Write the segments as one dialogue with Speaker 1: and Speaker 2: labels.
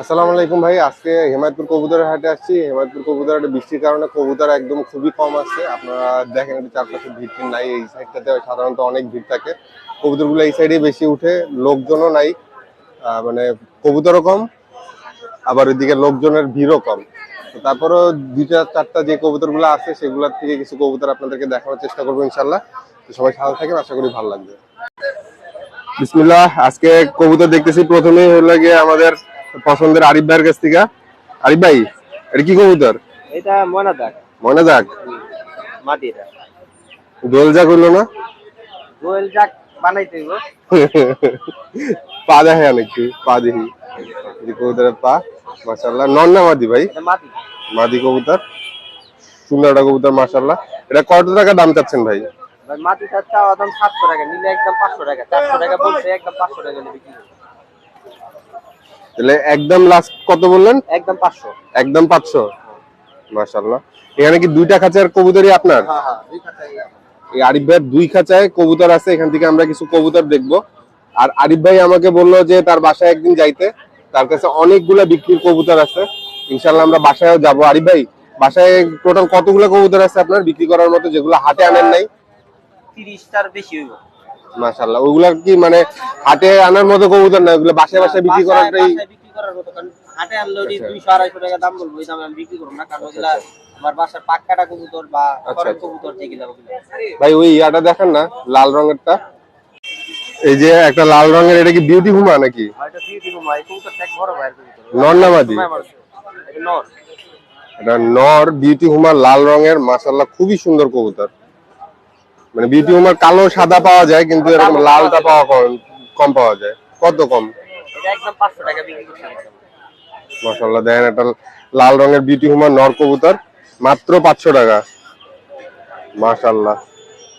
Speaker 1: আসসালামু আলাইকুম ভাই, আজকে হেমায়তপুর কবুতরের হাটে আসছি। হেমায়তপুর কবুতর হাটে বৃষ্টির কারণে কবুতর একদম খুবই কম আসছে আপনারা দেখেন একটু চারপাশে ভিড় নাই, এই সাইডটাতে সাধারণত অনেক ভিড় থাকে। কবুতরগুলো এই সাইডে বেশি উঠে, লোকজনও নাই মানে কবুতরও কম, আবার ওইদিকে লোকজনের ভিড়ও কম। তারপরেও দুইটা, চারটা যে কবুতরগুলো আছে, সেগুলোর থেকে কিছু কবুতর আপনাদেরকে দেখানোর চেষ্টা করব ইনশাল্লাহ সবাই সাথে থাকেন, আশা করি ভালো লাগবে। বিসমিল্লাহ, আজকে কবুতর দেখতেছি, প্রথমেই হলো গিয়ে আমাদের পছন্দের আরিফ ভাইয়ের কাছ থেকে? আরিফ ভাই এটা কি কবুতর?
Speaker 2: এটা ময়না দাগ
Speaker 1: মনে যাক
Speaker 2: মাটি এটা
Speaker 1: দোল যাক হইল না?
Speaker 2: গোয়েল জাক বানাইতে হইব।
Speaker 1: পা দেখে অনেকটি পা দেখি। এই কবুতরের পা মাশাল্লাহ নন না মাদি ভাই?
Speaker 2: মাটি
Speaker 1: মাদি। কবুতর। সুন্দর একটা কবুতর মাশাল্লাহ এটা কত টাকা দাম চাচ্ছেন ভাই?
Speaker 2: ভাই মাটিটা চাওয়া দাম সাতশো টাকা নিলে একদম পাঁচশো টাকা। চারশো টাকা বলছে একদম পাঁচশো টাকা নিলে বিক্রি করব।
Speaker 1: তাহলে একদম লাস্ট কত বললেন?
Speaker 2: একদম পাঁচশো।
Speaker 1: একদম পাঁচশো? মাশাল্লাহ এখানে কি দুইটা খাঁচার কবুতরই আপনার?
Speaker 2: হ্যাঁ হ্যাঁ দুই খাতায়
Speaker 1: এই আরিফ ভাইয়ের দুই খাঁচায় কবুতর আছে এখান থেকে আমরা কিছু কবুতর দেখব। আর আরিফ ভাই আমাকে বলল যে তার বাসায় একদিন যাইতে। তার কাছে অনেকগুলা বিক্রির কবুতর আছে। ইনশাল্লাহ আমরা বাসায়ও যাব। আরিফ ভাই বাসায় টোটাল কতগুলো কবুতর আছে আপনার? বিক্রি করার মতো যেগুলো হাতে আনেন নাই?
Speaker 2: তিরিশটার বেশি হইব।
Speaker 1: মাশাল্লাহ ওইগুলা কি মানে হাটে আনার মতো কবুতর না? ওগুলো বাসায় বাসায় বিক্রি করাটাই
Speaker 2: বিক্রি করার মতো কারণ আনলে ওই
Speaker 1: আচ্ছা।
Speaker 2: টাকা দাম বলব ওই দামে আমি বিক্রি করব না কারণ ওগুলা আমার বাসার পাক কবুতর বা
Speaker 1: আচ্ছা, আচ্ছা।
Speaker 2: কবুতর যেগুলা ওগুলা।
Speaker 1: ভাই ওই ইয়াটা দেখেন না লাল রঙেরটা। এই যে একটা লাল রঙের এটা কি বিউটি হুমা নাকি?
Speaker 2: এটা দিয়ে দিব ভাই কবুতর এক বড় ভাইয়ের কবুতর।
Speaker 1: নর না মাদি?
Speaker 2: এটা নর।
Speaker 1: এটা নর বিউটি হুমার লাল রঙের মাশাল্লাহ খুবই সুন্দর কবুতর। মানে বিউটি হুমার কালো সাদা পাওয়া যায় কিন্তু এরকম লালটা পাওয়া কম কম পাওয়া যায়। কত কম। মাশাল্লাহ দেখেন একটা লাল রঙের বিউটি হুমার নর কবুতর মাত্র পাঁচশো টাকা। মাশাল্লাহ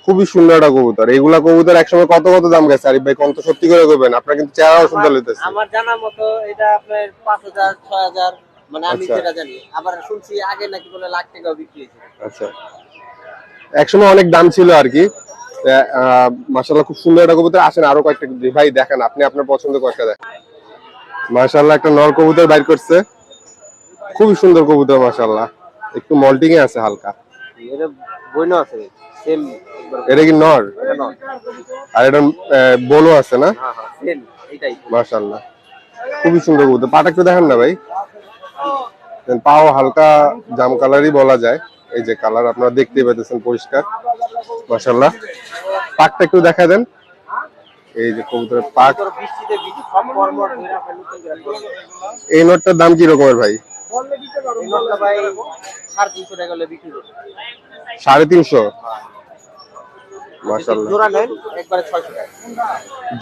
Speaker 1: খুবই সুন্দর একটা কবুতর। এইগুলা কবুতর একসময় কত কত দাম গেছে? আরিফ ভাই কত সত্যি করে করবেন আপনার কিন্তু চেহারাও সুন্দর লইতেছে
Speaker 2: আমার জানা মতো এটা আপনার পাঁচ হাজার ছয় হাজার মানে আমি
Speaker 1: আচ্ছা।
Speaker 2: যেটা জানি। আবার শুনছি আগে নাকি বলে লাখ টাকাও বিক্রি হয়েছে।
Speaker 1: আচ্ছা। একসময় অনেক দাম ছিল আর কি। মাসাল্লাহ খুব সুন্দর একটা কবুতর। আসেন আরও কয়েকটা ভাই দেখেন আপনি আপনার পছন্দ কয়েকটা দেখেন মাসাল্লাহ একটা নর কবুতর বাইর করছে। খুবই সুন্দর কবুতর মাসাল্লাহ একটু মল্টিং এ আছে হালকা।
Speaker 2: এটা
Speaker 1: কি নর? আর এটা বলো আছে না?
Speaker 2: হ্যাঁ হ্যাঁ
Speaker 1: মাশাল্লাহ খুবই সুন্দর কবুতর। পাটা একটু দেখেন না ভাই? পাও হালকা জাম কালারই বলা যায়। এই যে কালার আপনারা দেখতে পাইতেছেন পরিষ্কার মাশাল্লাহ পাকটা একটু দেখা দেন। এই যে কবুতরের পাক। এই নোটটার দাম কি রকমের ভাই?
Speaker 2: সাড়ে তিনশো
Speaker 1: মাশাল্লাহ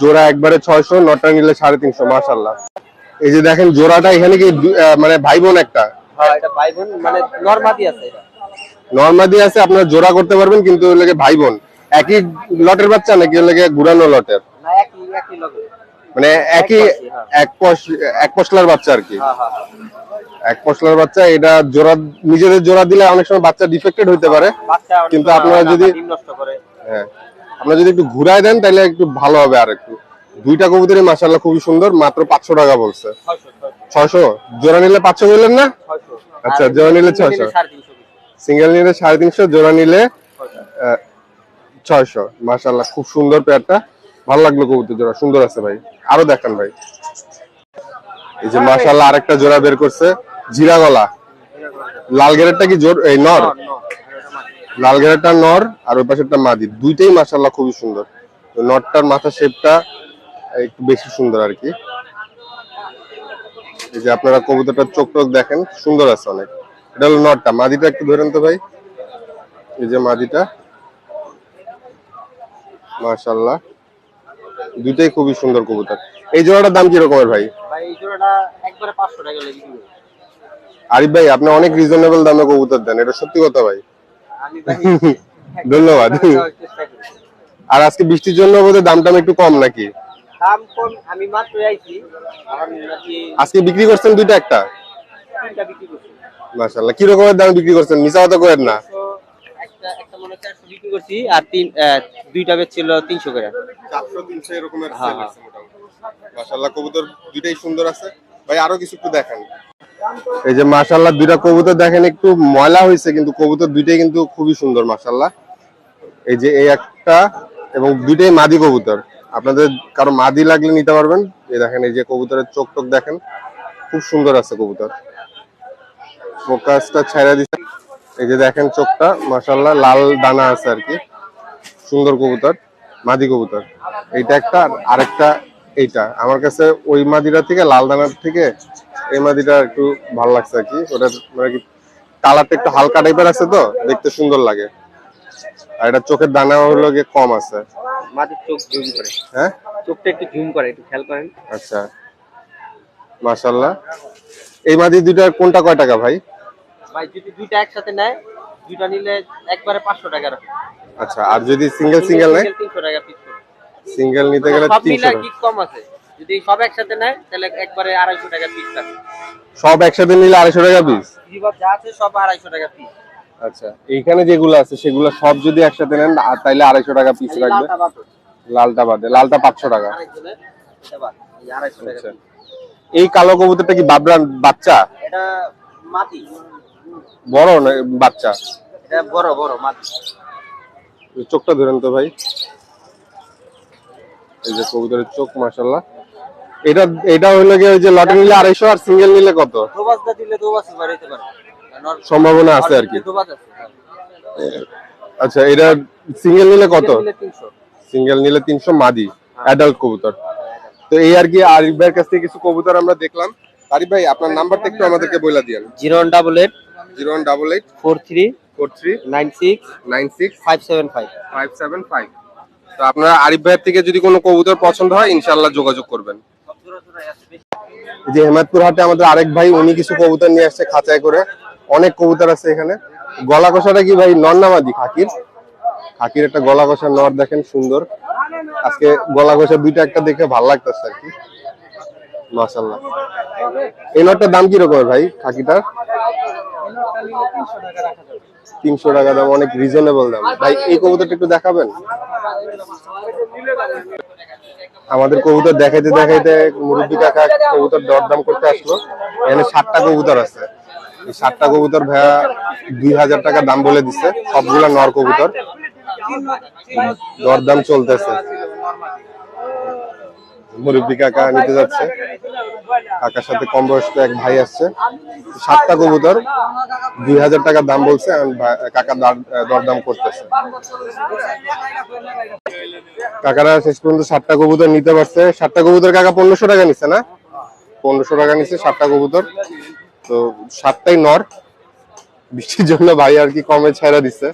Speaker 2: জোড়া একবারে ছয়শো
Speaker 1: নটা নিলে সাড়ে তিনশো মাশাল্লাহ এই যে দেখেন জোড়াটা এখানে কি মানে ভাই বোন একটা?
Speaker 2: হ্যাঁ এটা ভাই বোন মানে নর্মাদি আছে এটা।
Speaker 1: নর্মাদি আছে আপনার জোড়া করতে পারবেন কিন্তু লাগে ভাই বোন। একই লটের বাচ্চা নাকি লাগে ঘুরানো লটের? মানে একই
Speaker 2: হ্যাঁ।
Speaker 1: এক পশ এক পশলার বাচ্চা আর কি?
Speaker 2: হ্যাঁ হ্যাঁ।
Speaker 1: এক পশলার বাচ্চা এটা জোড়া নিজেদের জোড়া দিলে অনেক সময় বাচ্চা ডিফেক্টেড হইতে পারে। কিন্তু আপনারা যদি- হ্যাঁ। আপনারা যদি একটু ঘুরায় দেন তাহলে একটু ভালো হবে আর একটু। দুইটা কবুতরই মাশাল্লাহ খুবই সুন্দর মাত্র পাঁচশো টাকা বলছে।
Speaker 2: ছয়শো
Speaker 1: জোড়া নিলে পাঁচশো বললেন না? আচ্ছা, জোড়া নিলে ছয়শো। সিঙ্গেল নিলে সাড়ে তিনশো, জোড়া নিলে
Speaker 2: ছয়শো।
Speaker 1: মাশাল্লাহ খুব সুন্দর পেয়ারটা ভালো লাগল কবুতর জোড়া, সুন্দর আছে ভাই। আরও দেখান ভাই। এই যে মাশাল্লাহ আরেকটা জোড়া বের করছে, জিরা গলা। লাল গেরেটটা কি জোর এই নর। লাল গেরেটটা নর আর ওই পাশেরটা মাদি। দুইটাই মাশাল্লাহ খুবই সুন্দর। তো নরটার মাথা শেপটা একটু বেশি সুন্দর আর কি। এই যে আপনারা কবুতরটার চোখ টোক দেখেন, সুন্দর আছে অনেক। এটা হলো নরটা মাদিটা একটু ধরেন তো ভাই। এই যে মাদিটা। মাশাল্লাহ দুইটাই খুবই সুন্দর কবুতর। এই জোড়াটার দাম কি রকমের ভাই?
Speaker 2: ভাই এই জোড়াটা একবারে পাঁচশো টাকা হলে বিক্রি
Speaker 1: আরিফ ভাই আপনি অনেক রিজনেবল দামে কবুতর দেন। এটা সত্যি কথা ভাই। ধন্যবাদ। আর আজকে বৃষ্টির জন্য বোধহয় দাম টাম একটু কম নাকি?
Speaker 2: দাম কম আমি মাত্র আইছি।
Speaker 1: আজকে বিক্রি করছেন দুইটা একটা?
Speaker 2: বিক্রি করছি।
Speaker 1: মাশাল্লাহ কি রকমের দামে বিক্রি করছেন? মিছা কথা করেন না।
Speaker 2: একটা একটা মনে চারশো বিক্রি করছি আর তিন দুইটা বেচ ছিল তিনশো করে।
Speaker 1: চারশো তিনশো এরকমের
Speaker 2: হ্যাঁ, হ্যাঁ।
Speaker 1: কবুতর দুইটাই সুন্দর আছে। ভাই আরও কিছু একটু দেখেন। এই যে দুইটা কবুতর দেখেন একটু ময়লা হয়েছে কিন্তু কবুতর দুইটাই কিন্তু খুবই সুন্দর মাশাল্লাহ এই যে এই একটা এবং দুইটাই মাদি কবুতর। আপনাদের কারও মাদি লাগলে নিতে পারবেন। এই দেখেন এই যে কবুতরের চোখ টোক দেখেন খুব সুন্দর আছে কবুতর। ফোকাসটা ছাইরা দিচ্ছে এই যে দেখেন চোখটা মাশাল্লাহ লাল দানা আছে আর কি। সুন্দর কবুতর মাদি কবুতর। এইটা একটা আরেকটা এইটা। আমার কাছে ওই মাদিটা থেকে লাল দানার থেকে এই মাদিটা একটু ভালো লাগছে আর কি। ওটা মানে কি কালারটা একটু হালকা টাইপের আছে তো দেখতে সুন্দর লাগে। আর এটা চোখের দানা হলো গিয়ে কম আছে।
Speaker 2: মাটির চোখ ঝুম করে।
Speaker 1: হ্যাঁ?
Speaker 2: চোখটা একটু ঝুম করে একটু খেয়াল করেন।
Speaker 1: আচ্ছা। মাশাল্লাহ এই মাদি দুইটার কোনটা কয় টাকা ভাই?
Speaker 2: ভাই যদি দুইটা একসাথে নেয় দুইটা নিলে একবারে পাঁচশো টাকা
Speaker 1: আচ্ছা আর যদি সিঙ্গেল সিঙ্গেল নেয়?
Speaker 2: তিনশো টাকা পিস করে।
Speaker 1: সিঙ্গেল নিতে গেলে
Speaker 2: সব
Speaker 1: তিনশো
Speaker 2: মিলে কি কম আছে। যদি সব একসাথে নেয় তাহলে একবারে আড়াইশো টাকা পিস থাকে
Speaker 1: সব একসাথে নিলে আড়াইশো টাকা পিস
Speaker 2: জীবন যা আছে সব আড়াইশো টাকা পিস
Speaker 1: আচ্ছা এইখানে যেগুলো আছে সেগুলো সব যদি একসাথে নেন আর তাইলে আড়াইশো টাকা পিস লাগবে।
Speaker 2: লালটা বাদে।
Speaker 1: লালটা পাঁচশো টাকা।
Speaker 2: আরেকজনের এটা বাদ। এই আড়াইশো টাকা
Speaker 1: আচ্ছা। এই কালো কবুতরটা কি বাবরান বাচ্চা?
Speaker 2: এটা মাটি।
Speaker 1: বড় না বাচ্চা?
Speaker 2: এটা বড় বড় মাটি।
Speaker 1: চোখটা ধরেন তো ভাই। এই যে কবুতরের চোখ মাশাল্লাহ এটা এটা হইল গিয়ে ওই যে লটে নিলে আড়াইশো আর সিঙ্গেল নিলে কত?
Speaker 2: দোবাজটা দিলে দোবাজ বাড়াইতে পারে
Speaker 1: সম্ভাবনা আছে আর কি।
Speaker 2: আছে
Speaker 1: আচ্ছা এটা সিঙ্গেল নিলে কত? সিঙ্গেল নিলে তিনশো। মাদি অ্যাডাল্ট কবুতর। তো এই আর কি আরিফ ভাইয়ের কাছ থেকে কিছু কবুতর আমরা দেখলাম। আরিফ ভাই আপনার নাম্বারটা একটু আমাদেরকে বলে দিয়েন।
Speaker 2: Zero one double eight
Speaker 1: zero one double eight
Speaker 2: four three
Speaker 1: four three
Speaker 2: nine six
Speaker 1: nine six
Speaker 2: five seven five.
Speaker 1: Five seven five. তো আপনারা আরিফ ভাইয়ের থেকে যদি কোনো কবুতর পছন্দ হয় ইনশাল্লাহ যোগাযোগ করবেন। এই যে হেমাদপুর হাটে আমাদের আরেক ভাই উনি কিছু কবুতর নিয়ে আসছে খাঁচায় করে। অনেক কবুতর আছে এখানে। গলা কষাটা কি ভাই? নর নামাদি খাকির? খাকির একটা গলা কষা নর দেখেন সুন্দর। আজকে গলা কষা দুইটা একটা দেখে ভালো লাগতেছে আর কি। মাশাল্লাহ এই নটটার দাম কি রকমের ভাই, খাকিটার? তিনশো টাকা দাম, অনেক রিজনেবল দাম। ভাই, এই কবুতরটা একটু দেখাবেন? আমাদের কবুতর দেখাইতে দেখাইতে মুরব্বী কাকা কবুতর দরদাম করতে আসলো। এখানে ষাটটা কবুতর আছে। ষাটটা কবুতর ভাইয়া দুই হাজার টাকা দাম বলে দিচ্ছে সবগুলা নর কবুতর। দরদাম চলতেছে। মুরব্বী কাকা নিতে যাচ্ছে। কাকার সাথে কম বয়স্ক এক ভাই আসছে। সাতটা কবুতর, দুই হাজার টাকা দাম বলছে কাকা দরদাম করতেছে। কাকারা শেষ পর্যন্ত সাতটা কবুতর নিতে পারছে। সাতটা কবুতর কাকা পনেরোশো টাকা নিচ্ছে না? পনেরোশো টাকা নিচ্ছে সাতটা কবুতর। তো সাতটাই নর। বৃষ্টির জন্য ভাই আর কি কমে ছেড়া দিচ্ছে।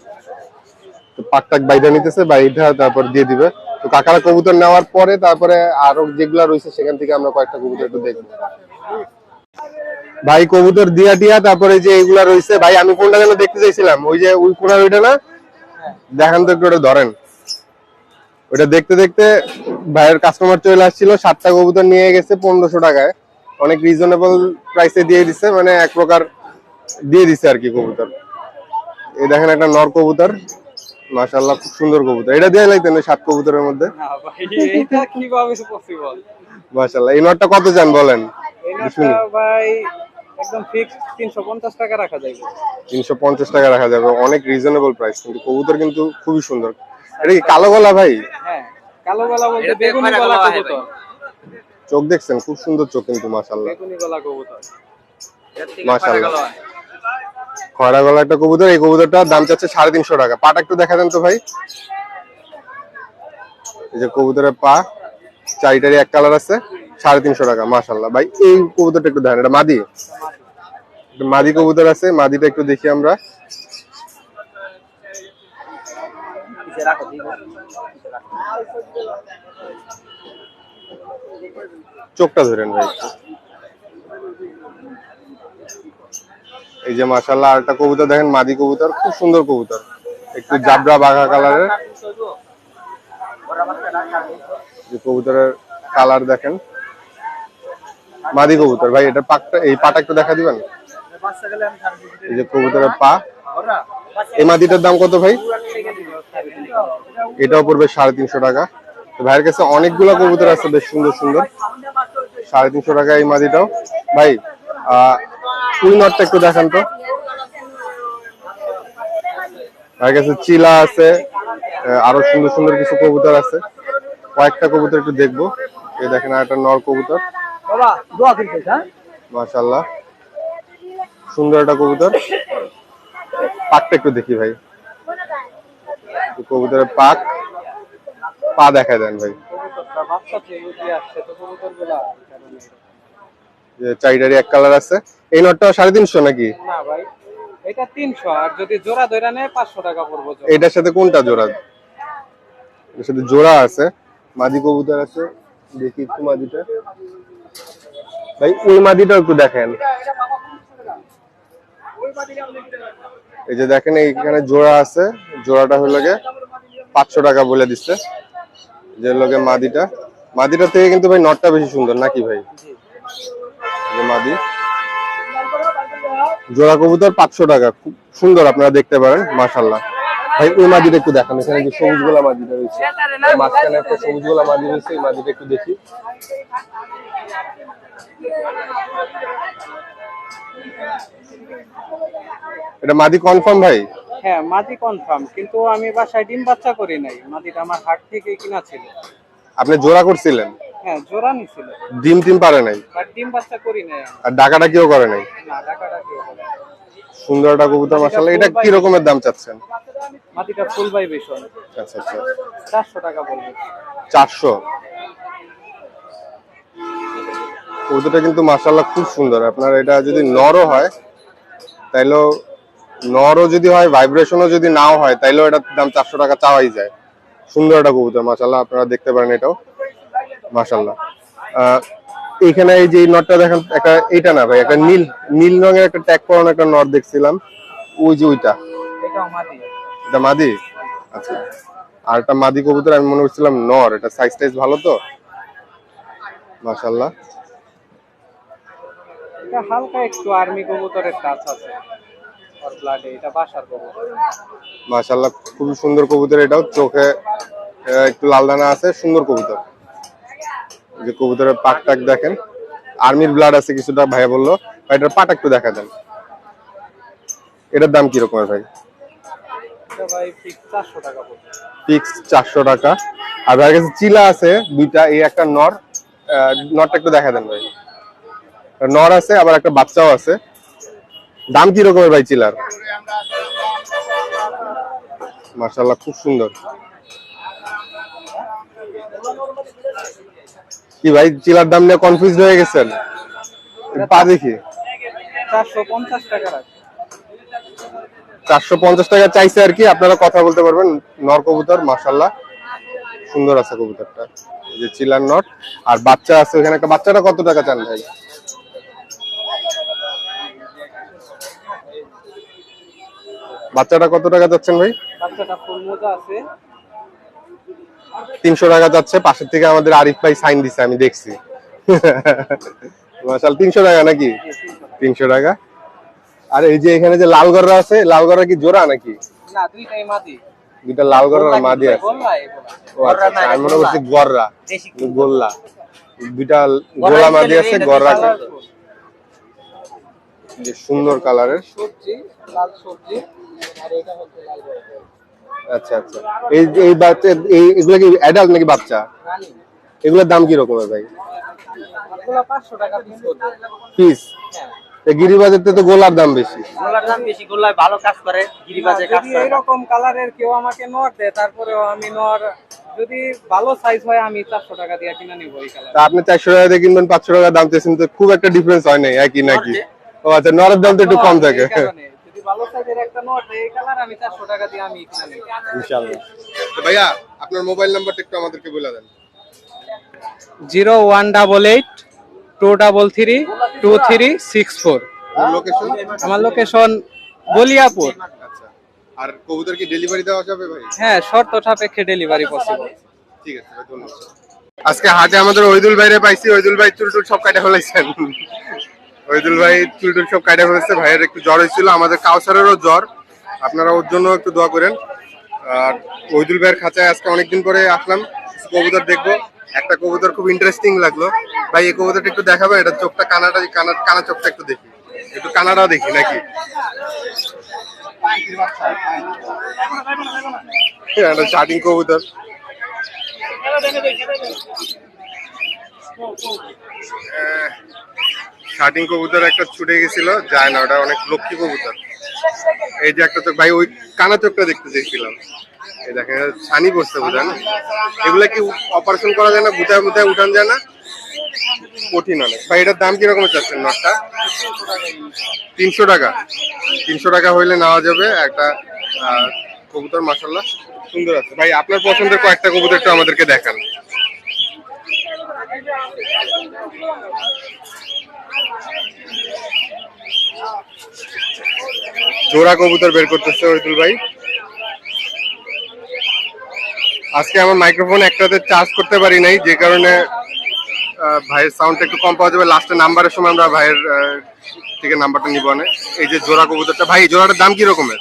Speaker 1: তো পাকটাক বাইরে নিতেছে বাইরটা তারপর দিয়ে দিবে। তো কাকারা কবুতর নেওয়ার পরে তারপরে আরও যেগুলা রয়েছে, সেখান থেকে আমরা কয়েকটা কবুতর একটু দেখব। ভাই, কবুতর দিয়া তারপরে যে এগুলা রয়েছে, ভাই, আমি কোনটা যেন দেখতে চাইছিলাম? ওই যে ওই কোনার ওইটা না? দেখান তো একটু ধরেন। ওটা দেখতে দেখতে ভাইয়ের কাস্টমার চলে আসছিল, সাতটা কবুতর নিয়ে গেছে পনেরোশো টাকায়। অনেক রিজনেবল প্রাইসে দিয়ে দিছে মানে এক প্রকার দিয়ে দিছে আর কি কবুতর। এই দেখেন একটা নর কবুতর। মাশাল্লাহ খুব সুন্দর কবুতর। এটা দিয়ে লাইতেন সাত কবুতরের মধ্যে?
Speaker 3: এটা কীভাবে পসিবল
Speaker 1: মাশাল্লাহ এই নটটা কত চান বলেন?
Speaker 3: ভাই একদম ফিক্স টাকা রাখা যাবে
Speaker 1: তিনশো পঞ্চাশ টাকা রাখা যাবে অনেক রিজনেবল প্রাইস কিন্তু কবুতর কিন্তু খুবই সুন্দর। এটা কি কালো গলা ভাই?
Speaker 3: হ্যাঁ কালো গলা বলতে বেগুনি
Speaker 2: বেগুনি
Speaker 3: গলা
Speaker 2: গলা
Speaker 3: কবুতর।
Speaker 1: চোখ দেখছেন খুব সুন্দর চোখ কিন্তু মাশাল্লাহ
Speaker 3: বেগুনি গলা কবুতর।
Speaker 1: মাশাআল্লাহ। খয়রা গলা একটা কবুতর, এই কবুতরটার দাম চাচ্ছে সাড়ে তিনশো টাকা। পাটা একটু দেখা দেন তো ভাই। এই যে কবুতরের পা, চারিটারই এক কালার আছে, সাড়ে তিনশো টাকা মাশাল্লাহ ভাই, এই কবুতরটা একটু দেখেন, এটা মাদি? মাদি কবুতর আছে, মাদিটা একটু দেখি আমরা। চোখটা ধরেন ভাই। এই যে মাশাল্লাহ আরেকটা কবুতর দেখেন মাদি কবুতর খুব সুন্দর কবুতর। একটু জাবরা বাঘা কালারের। কবুতরের কালার দেখেন। মাদি কবুতর ভাই এটা পাকটা এই পাটা একটু দেখা দিবেন? এই যে কবুতরের পা। এই মাদিটার দাম কত ভাই? এটাও পড়বে সাড়ে তিনশো টাকা। তো ভাইয়ের কাছে অনেকগুলো কবুতর আছে বেশ সুন্দর সুন্দর। সাড়ে তিনশো টাকা এই মাদিটাও। ভাই আহ, কুই নটটা একটু দেখান তো। ভাই কাছে চিলা আছে আরও সুন্দর সুন্দর কিছু কবুতর আছে। কয়েকটা কবুতর একটু দেখব। এই দেখেন আর একটা নর কবুতর।
Speaker 3: বাবা দোয়া হ্যাঁ?
Speaker 1: মাশাল্লাহ সুন্দর একটা কবুতর। পাকটা একটু দেখি ভাই। এই কবুতরের পাক। পা দেখা দেন ভাই
Speaker 3: কবুতরটা বাচ্চা থেকে দিয়ে আসছে তো কবুতরগুলা এই কারণে।
Speaker 1: যে চাইডারি এক কালার আছে। এই নটটা সাড়ে তিনশো নাকি?
Speaker 3: না ভাই এটা তিনশো আর যদি জোড়া ধরে নেয় পাঁচশো টাকা পড়ব
Speaker 1: এটার সাথে কোনটা জোড়া? এর সাথে জোড়া আছে মাদি কবুতর আছে দেখি একটু মাদিটা। ভাই ওই মাদিটা একটু দেখেন। এই যে দেখেন এইখানে জোড়া আছে জোড়াটা হলো গে পাঁচশো টাকা বলে দিচ্ছে। যে লোকে মাদিটা। মাদিটা থেকে কিন্তু ভাই নটটা বেশি সুন্দর নাকি ভাই? মাদি জোড়া কবুতর পাঁচশো টাকা খুব সুন্দর আপনারা দেখতে পারেন মাশাল্লাহ ভাই ওই মাদিটা একটু দেখান এখানে যে সবুজ গোলা মাদিটা রয়েছে। মাঝখানে একটা সবুজ গোলা মাদি রয়েছে এই মাদিটা একটু দেখি। এটা মাদি কনফার্ম ভাই?
Speaker 3: হ্যাঁ মাদি কনফার্ম কিন্তু আমি বাসায় ডিম বাচ্চা করি নাই। মাদিটা আমার হাট থেকে কিনা ছিল।
Speaker 1: আপনি জোড়া করছিলেন?
Speaker 3: হ্যাঁ জোড়া নিছিল।
Speaker 1: ডিম টিম পারে নাই?
Speaker 3: বাট ডিম বাচ্চা করি নাই
Speaker 1: আর ডাকাটা কেউ করে নাই?
Speaker 3: না টাকাটা কেউ।
Speaker 1: সুন্দর একটা কবুতর মাসাল্লাহ এটা কি রকমের দাম চাচ্ছেন?
Speaker 3: মাটিটা ফুল বাই বেশন
Speaker 1: আচ্ছা আচ্ছা।
Speaker 3: চারশো টাকা বলবে।
Speaker 1: চারশো? কবুতরটা কিন্তু মাসাল্লাহ খুব সুন্দর। আপনার এটা যদি নরও হয় তাইলেও নরও যদি হয় ভাইব্রেশনও যদি নাও হয় তাইলেও এটার দাম চারশো টাকা চাওয়াই যায়। সুন্দর একটা কবুতর মাসাল্লাহ আপনারা দেখতে পারেন এটাও। মাসাল্লাহ আহ, এইখানে এই যে নটটা দেখেন একটা এইটা না ভাই একটা নীল নীল রঙের একটা ট্যাগ করানো একটা নট দেখছিলাম। ওই যে ওইটা।
Speaker 3: মাদি।
Speaker 1: এটা মাদি? আচ্ছা। আর একটা মাদি কবুতর আমি মনে করছিলাম নর এটা সাইজ টাইজ ভালো তো? মাশাল্লাহ
Speaker 3: এটা হালকা একটু আর্মি কবুতরের টাচ আছে। এটা বাসার কবুতর।
Speaker 1: মাশাল্লাহ খুবই সুন্দর কবুতর এটাও। চোখে একটু লাল দানা আছে সুন্দর কবুতর। যে কবুতরের পাক টাক দেখেন। আর্মির ব্লাড আছে কিছুটা ভাইয়া বলল। এটার পাটা একটু দেখা দেন এটার দাম কি রকমের ভাই?
Speaker 3: ফিক্স চারশো টাকা
Speaker 1: আর ভাইয়ের কাছে চিলা আছে দুইটা এই একটা নর। নরটা একটু দেখা দেন ভাই। নর আছে আবার একটা বাচ্চাও আছে। দাম কি রকমের ভাই চিলার? মার্শাল্লাহ খুব সুন্দর। কি ভাই, চিলার দাম নিয়ে কনফিউজ হয়ে গেছেন? পা দেখি।
Speaker 3: চারশো পঞ্চাশ টাকা
Speaker 1: চাইছে আর কি, আপনারা কথা বলতে পারবেন। নর কবুতর মাসাল্লাহ সুন্দর আছে কবুতরটা। এই যে চিলার নট আর বাচ্চা আছে ওখানে। একটা বাচ্চাটা কত টাকা চান ভাই? বাচ্চাটা কত টাকা চাচ্ছেন ভাই?
Speaker 3: বাচ্চাটা ফুল মোজা আছে।
Speaker 1: তিনশো টাকা যাচ্ছে পাশের থেকে আমাদের আরিফ ভাই সাইন দিছে আমি দেখছি। মাসাল তিনশো টাকা নাকি? তিনশো টাকা। আর এই যে এখানে যে লাল গররা আছে লাল গররা কি জোড়া নাকি? দুইটা লাল গররা মাদি আছে। ও আচ্ছা আচ্ছা, আমি মনে করছি গররা গোল্লা। দুইটা গোলা মাদি আছে গররা যে সুন্দর কালারের।
Speaker 3: সবজি লাল সবজি আর এটা হচ্ছে লাল
Speaker 1: আচ্ছা আচ্ছা। এই এই বাচ্চা এই এগুলো কি অ্যাডাল্ট নাকি বাচ্চা? এগুলোর দাম কি রকমের ভাই?
Speaker 3: এগুলো পাঁচশো টাকা পিস
Speaker 1: গিরিবাজারতে তো গোলার দাম বেশি।
Speaker 2: গোলার দাম বেশি গোলায় ভালো কাজ করে গিরিবাজে কাজ করে।
Speaker 3: এরকম কালারের কেউ আমাকে নর দেয় তারপরেও আমি নর যদি ভালো সাইজ হয় আমি চারশো টাকা দিয়ে কিনে নিব এই কালার
Speaker 1: আপনি চারশো টাকা দিয়ে কিনবেন পাঁচশো টাকা দাম চেয়েছেন তো খুব একটা ডিফারেন্স হয় নাই একই নাকি? ও আচ্ছা নরের দাম তো একটু কম থাকে।
Speaker 3: ভালো সাইজের একটা নট এই কালার আমি চারশো টাকা দিয়ে আমি কিনে নিব।
Speaker 1: ইনশাআল্লাহ। তো ভাইয়া আপনার মোবাইল নাম্বারটা একটু আমাদেরকে বলে দেন।
Speaker 3: Zero one double eight two double three two three six four.
Speaker 1: Location
Speaker 3: আমার লোকেশন বলিয়াপুর।
Speaker 1: আচ্ছা। আর কবুতর কি ডেলিভারি দেওয়া যাবে ভাই?
Speaker 3: হ্যাঁ শর্ত সাপেক্ষে ডেলিভারি পসিবল
Speaker 1: ঠিক আছে ভাই ধন্যবাদ। আজকে হাটে আমাদের ওইদুল ভাইরে পাইছি ওইদুল ভাই চুল টুল সব কাটা ফেলাইছেন। ওইদুল ভাই চুল টুল সব কাটা ফেলেছে। ভাইয়ের একটু জ্বর হয়েছিল আমাদের কাউসারেরও জ্বর। আপনারা ওর জন্য একটু দোয়া করেন। আর ওইদুল ভাইয়ের খাঁচায় আজকে অনেকদিন পরে আসলাম কবুতর দেখব। একটা কবুতর খুব ইন্টারেস্টিং লাগল। ভাই এই কবুতরটা একটু দেখাবে এটা চোখটা কানাটা কানা কানা চোখটা একটু দেখি। একটু কানাটাও দেখি নাকি? একটা শার্টিং কবুতর। শার্টিং কবুতর একটা ছুটে গেছিল, যায় না, ওটা অনেক লক্ষ্মী কবুতর। এই যে একটা চোখ ভাই, ওই কানা চোখটা দেখতে চেয়েছিলাম। এই দেখেন, ছানি বসছে বুঝেন এগুলা কি অপারেশন করা যায় না? বুঝায় বুঝায় উঠান যায় না? কঠিন অনেক। ভাই, এটার দাম কীরকম চাচ্ছেন নটটা? তিনশো টাকা। তিনশো টাকা হইলে নেওয়া যাবে একটা কবুতর মাসাল্লাহ সুন্দর আছে। ভাই, আপনার পছন্দের কয়েকটা কবুতর একটু আমাদেরকে দেখান। জোড়া কবুতর বের করতেছে ওইদুল ভাই। আজকে আমার মাইক্রোফোন একটাতে চার্জ করতে পারি নাই, যে কারণে ভাইয়ের সাউন্ডটা একটু কম পাওয়া যাবে। লাস্টে নাম্বারের সময় আমরা ভাইয়ের থেকে নাম্বারটা নিব এই যে জোড়া কবুতরটা, ভাই জোড়াটার দাম কি রকমের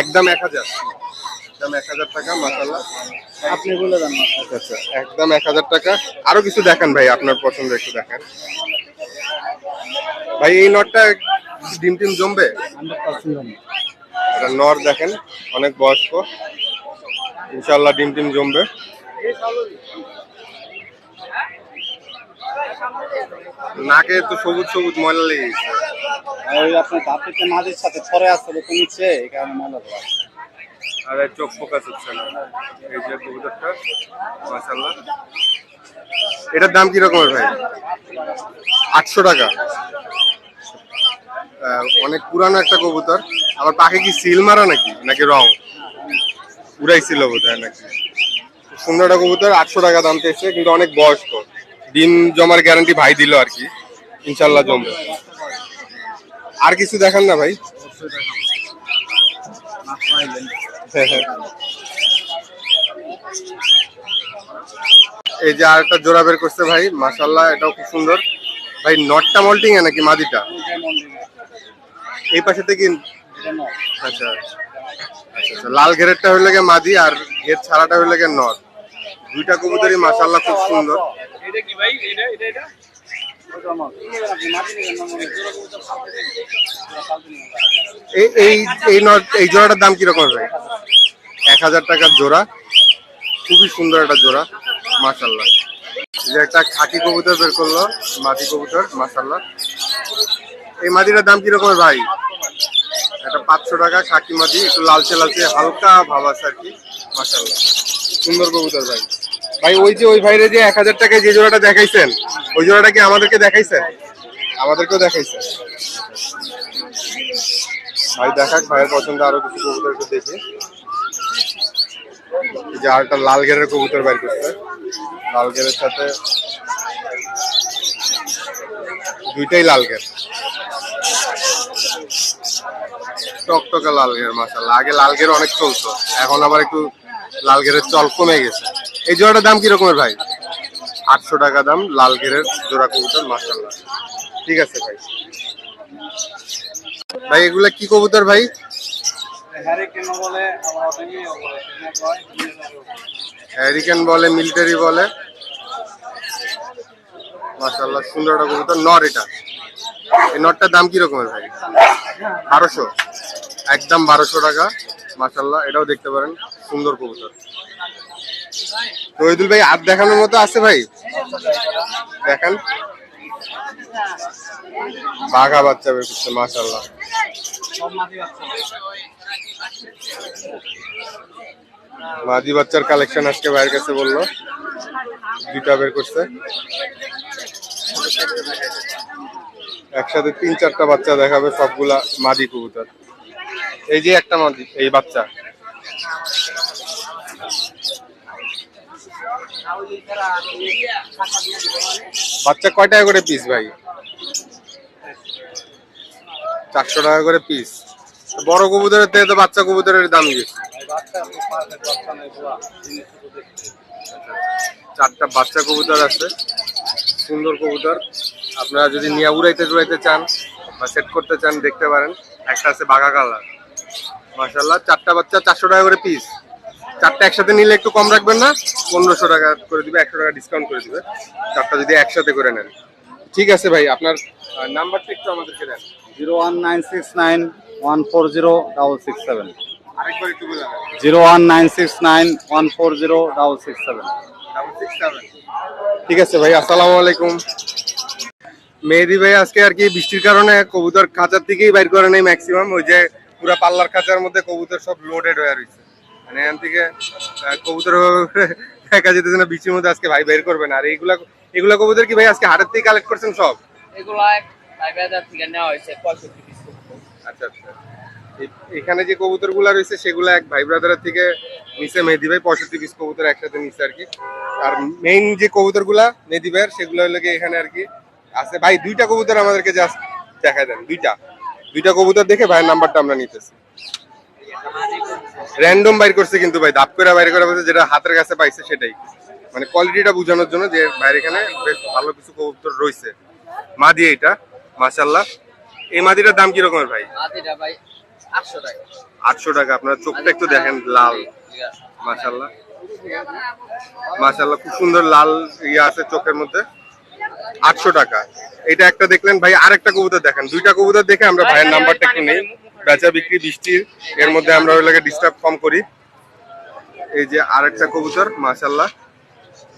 Speaker 1: একদম এক হাজার। একদম এক হাজার টাকা মাসাল্লাহ
Speaker 2: আপনি বলে দেন
Speaker 1: আচ্ছা আচ্ছা একদম এক হাজার টাকা। আরও কিছু দেখান ভাই আপনার পছন্দ একটু দেখান। ভাই এই নটটা ডিম টিম জমবে? এটা নর দেখেন অনেক বয়স্ক। ইনশাল্লাহ ডিম টিম জমবে। নাকে তো সবুজ সবুজ ময়লা লেগে গেছে।
Speaker 2: ওই আপনার দাঁতের মাঝের সাথে ছড়ে আসছে তো নিচে এই কারণে ময়লা
Speaker 1: আর চোখ ফোকাস হচ্ছে না। এই যে কবুতরটা এটার দাম কি রকমের ভাই? আটশো টাকা। অনেক পুরানো একটা কবুতর। আবার পাখি কি সিল মারা নাকি? নাকি রং? উড়াইছিল বোধ হয় নাকি সুন্দর একটা কবুতর আটশো টাকা দাম পেয়েছে কিন্তু অনেক বয়স্ক। ডিম জমার গ্যারান্টি ভাই দিল আর কি। ইনশাল্লাহ জমবে। আর কিছু দেখান না ভাই? এই যে আরেকটা জোড়া বের করছে ভাই মাশাল্লাহ এটাও খুব সুন্দর। ভাই, নটটা মল্টিং এ নাকি মাদিটা? এই পাশে থেকে আচ্ছা আচ্ছা আচ্ছা লাল ঘেরেরটা হইলে গিয়ে মাদি আর ঘের ছাড়াটা হইলে গিয়ে নট। দুইটা কবুতরই মাশাল্লাহ খুব সুন্দর। এই এই এই জোড়াটার দাম কীরকম ভাই এক হাজার টাকার জোড়া। খুবই সুন্দর একটা জোড়া মাশাল্লাহ যে একটা খাকি কবুতর বের করল, মাটি কবুতর মাশাল্লাহ এই মাটিটার দাম কীরকম ভাই? একটা পাঁচশো টাকা খাকি মাটি, একটু লালচে লালচে হালকা ভাব আছে আর কি মাশাল্লাহ সুন্দর কবুতর ভাই। ভাই, ওই যে ওই ভাইরে যে এক হাজার টাকায় যে জোড়াটা দেখাইছেন, ওই জোড়াটা কি আমাদেরকে দেখাইছেন আমাদেরকেও দেখাইছেন ভাই, দেখাক, ভাইয়ের পছন্দ আরও কিছু কবুতর একটু দেখি যে আরেকটা লাল গেরের কবুতর বাইর করছে। লাল গেরের সাথে দুইটাই লাল গের টকটকে লাল গের মাসাল্লাহ আগে লাল গের অনেক চলতো, এখন আবার একটু লাল গেরের চল কমে গেছে। এই জোড়াটার দাম কিরকমের ভাই? আটশো টাকা দাম, লাল গেরের জোড়া কবুতর মাসাল্লাহ ঠিক আছে ভাই। ভাই, এগুলা কি কবুতর ভাই?
Speaker 3: হ্যারিকেন বলে
Speaker 1: মিলিটারি বলে। মাশাল্লাহ সুন্দর একটা কবুতর, নর এটা। এই নটটার দাম কি রকমের ভাই? বারোশো। একদম বারোশো টাকা। মাশাল্লাহ এটাও দেখতে পারেন, সুন্দর কবুতর। রহিদুল ভাই আর দেখানোর মতো আছে ভাই? দেখান। বাঘা বাচ্চা বের করছে মাশাল্লাহ মাদি বাচ্চার কালেকশন আজকে ভাইয়ের কাছে বলল। দুইটা বের করছে। একসাথে তিন চারটা বাচ্চা দেখাবে সবগুলা মাদি কবুতর। এই যে একটা মাদি এই বাচ্চা। বাচ্চা কয় টাকা করে পিস ভাই? চারশো টাকা করে পিস বড় কবুতরের থেকে তো বাচ্চা কবুতরের দাম বেশি। চারটা বাচ্চা কবুতর আছে, সুন্দর কবুতর। আপনারা যদি নিয়ে উড়াইতে টুড়াইতে চান বা সেট করতে চান, দেখতে পারেন। একটা আছে বাঘা কালার। মাসাল্লাহ চারটা বাচ্চা চারশো টাকা করে পিস চারটা একসাথে নিলে একটু কম রাখবেন না পনেরোশো টাকা করে দিবে একশো টাকা ডিসকাউন্ট করে দিবে। চারটা যদি একসাথে করে নেন। ঠিক আছে ভাই আপনার নাম্বারটা একটু আমাদেরকে দেন।
Speaker 4: Zero one nine six nine one four zero double six seven.
Speaker 1: আরেকবার একটু বলে দেন।
Speaker 4: Zero one nine six nine one four zero double six seven.
Speaker 1: ঠিক আছে ভাই আসসালামু আলাইকুম। মেহেদি ভাই আজকে আর কি বৃষ্টির কারণে কবুতর খাঁচার থেকেই বাইর করে নেই ম্যাক্সিমাম ওই যে পুরা পাল্লার খাঁচার মধ্যে কবুতর সব লোডেড হয়ে রয়েছে। মানে এখান থেকে কবুতর দেখা যেতেছে না বৃষ্টির মধ্যে আজকে ভাই বের করবেন আর এইগুলা এগুলা কবুতর কি ভাই আজকে হাটের থেকে কালেক্ট করছেন সব?
Speaker 2: এগুলা ভাই বাজার থেকে নেওয়া হয়েছে পঁয়ষট্টি পিস
Speaker 1: আচ্ছা আচ্ছা। এখানে যে কবুতরগুলা রয়েছে সেগুলো এক ভাই ব্রাদারের থেকে নিচে মেহেদি ভাই পঁয়ষট্টি পিস কবুতর একসাথে নিচে আর কি। আর মেইন যে কবুতরগুলা মেহেদি ভাইয়ের সেগুলো হলো গিয়ে এখানে আর কি আছে। ভাই দুইটা কবুতর আমাদেরকে জাস্ট দেখা দেন দুইটা। দুইটা কবুতর দেখে ভাইয়ের নাম্বারটা আমরা নিতেছি। র্যান্ডম বাইর করছে কিন্তু ভাই দাপ করে বাইর করা যেটা হাতের কাছে পাইছে সেটাই। মানে কোয়ালিটিটা বোঝানোর জন্য যে বাইরে এখানে বেশ ভালো কিছু কবুতর রয়েছে মাদি এটা মাশাল্লাহ এই মাদিটার দাম কিরকমের ভাই?
Speaker 2: আটশো টাকা।
Speaker 1: আটশো টাকা আপনার চোখটা একটু দেখেন লাল। মাশাল্লাহ মাশাল্লাহ খুব সুন্দর লাল ইয়ে আছে চোখের মধ্যে। আটশো টাকা। এটা একটা দেখলেন ভাই আরেকটা কবুতর দেখেন। দুইটা কবুতর দেখে আমরা ভাইয়ের নাম্বারটা একটু নেই। বেচা বিক্রি বৃষ্টির এর মধ্যে আমরা ওই লাগে ডিস্টার্ব কম করি। এই যে আরেকটা কবুতর মাশাল্লাহ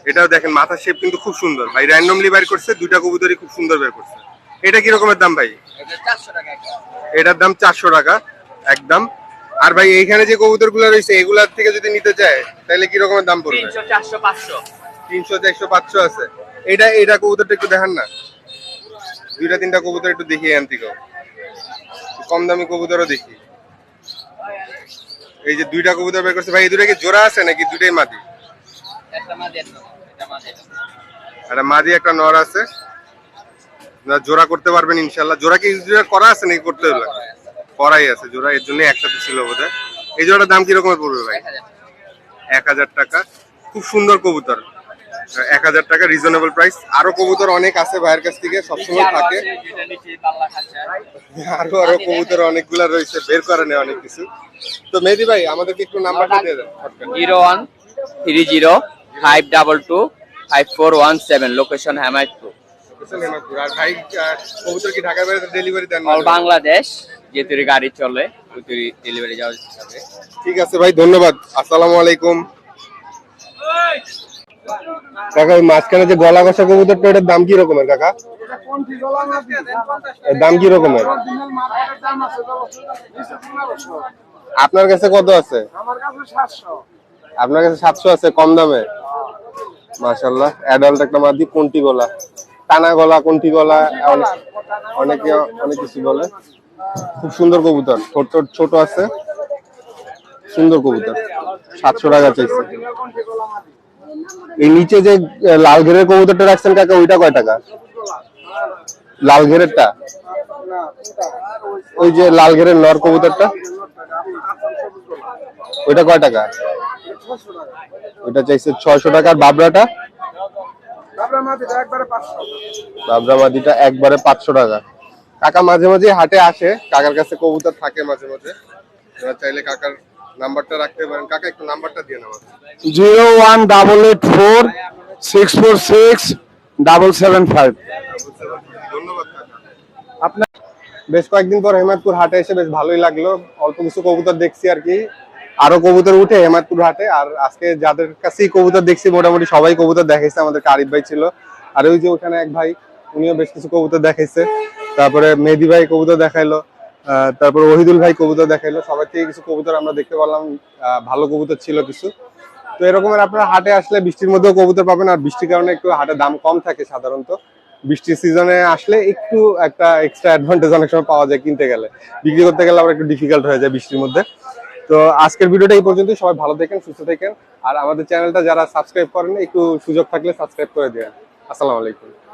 Speaker 1: এটাও দেখেন মাথার শেপ কিন্তু খুব সুন্দর। ভাই র্যান্ডমলি বের করছে দুইটা কবুতরই খুব সুন্দর বের করছে। এটা কি রকমের দাম ভাই? এটার দাম চারশো টাকা একদম। আর ভাই এইখানে যে কবুতরগুলো রয়েছে এগুলার থেকে যদি নিতে চায় তাহলে কি রকমের দাম পড়বে?
Speaker 2: তিনশো চারশো পাঁচশো।
Speaker 1: তিনশো চারশো পাঁচশো আছে। এটা এটা কবুতরটা একটু দেখান না। দুইটা তিনটা কবুতর একটু দেখি এখান থেকেও। কম দামি কবুতরও দেখি। এই যে দুইটা কবুতর বের করছে ভাই এই দুটা কি জোড়া আছে নাকি দুটাই মাদি?
Speaker 2: একটা মাঝে একটা
Speaker 1: মাদি নর আছে। জোড়া করতে পারবেন ইনশাল্লাহ জোড়া কি জোড়া করা আছে নাকি করতে হবে করাই আছে। জোড়া। এর জন্য একসাথে ছিল বোধহয়। এই জোড়াটার দাম কিরকমের পড়বে ভাই? এক হাজার টাকা। খুব সুন্দর কবুতর। এক হাজার টাকা রিজনেবল প্রাইস আরও কবুতর অনেক আছে ভাইয়ের কাছ থেকে সবসময় থাকে। আরও আরও কবুতর অনেকগুলা রয়েছে বের করে নেই অনেক কিছু। তো মেহেদি ভাই আমাদেরকে একটু নাম্বারটা দিয়ে দেন।
Speaker 2: Zero one three zero five double two five four one seven location Hemayetpur.
Speaker 1: আর ভাই কবুতর কি ঢাকার বাইরে ডেলিভারি দেন
Speaker 2: অল বাংলাদেশ যেতুরি গাড়ি চলে ডেলিভারি যাওয়া
Speaker 1: ঠিক আছে ভাই ধন্যবাদ। আসসালামু আলাইকুম। কাকা, ওই মাঝখানে যে গলা কষা কবুতরটা, ওটার দাম কি রকমের কাকা? দাম কি রকমের? আপনার কাছে কত আছে? আপনার কাছে সাতশো আছে, কম দামে? মাশাল্লাহ অ্যাডাল্ট একটা মাদি, কোনটি গলা। টানা গলা, কোনটি গলা, অনেক- অনেকে কিছু বলে। খুব সুন্দর কবুতর ছোট ছোট আছে। সুন্দর কবুতর, সাতশো টাকা চাইছে। এই নিচে যে লাল ঘেরের কবুতরটা রাখছেন কাকা, ওইটা কয় টাকা? লাল ঘেরেরটা? ওই যে লাল ঘেরের নর কবুতরটা? ওইটা কয় টাকা? ওইটা চাইছে ছয়শো টাকা। আর বাবরাটা? বাবরা মাদিটা একবারে পাঁচশো টাকা। কাকা মাঝে মাঝে হাটে আসে, কাকার কাছে কবুতর থাকে মাঝে মাঝে। চাইলে কাকার নাম্বারটা রাখতে পারেন। কাকা একটু নাম্বারটা দিয়ে নেওয়া
Speaker 4: zero one double eight four six four six double seven five.
Speaker 1: ধন্যবাদ আপনার বেশ কয়েকদিন পর হেমাদপুর হাটে এসে বেশ ভালোই লাগল। অল্প কিছু কবুতর দেখছি আর কি। আরও কবুতর উঠে হেমাদপুর হাটে। আর আজকে যাদের কাছেই কবুতর দেখছি মোটামুটি সবাই কবুতর দেখাইছে। আমাদের আরিফ ভাই ছিল। আর ওই যে ওখানে এক ভাই উনিও বেশ কিছু কবুতর দেখাইছে। তারপরে মেহেদি ভাই কবুতর দেখাইলো। তারপরে ওহিদুল ভাই কবুতর দেখাইলো। সবার থেকে কিছু কবুতর আমরা দেখতে পারলাম ভালো কবুতর ছিল কিছু। তো এরকমের আপনারা হাটে আসলে বৃষ্টির মধ্যেও কবুতর পাবেন, আর বৃষ্টির কারণে একটু হাটে দাম কম থাকে সাধারণত। বৃষ্টির সিজনে আসলে একটু একটা এক্সট্রা অ্যাডভান্টেজ অনেক সময় পাওয়া যায় কিনতে গেলে। বিক্রি করতে গেলে আবার একটু ডিফিকাল্ট হয়ে যায় বৃষ্টির মধ্যে। তো আজকের ভিডিওটা এই পর্যন্ত সবাই ভালো থাকেন, সুস্থ থাকেন। আর আমাদের চ্যানেলটা যারা সাবস্ক্রাইব করেন একটু সুযোগ থাকলে সাবস্ক্রাইব করে দেন আসসালামু আলাইকুম।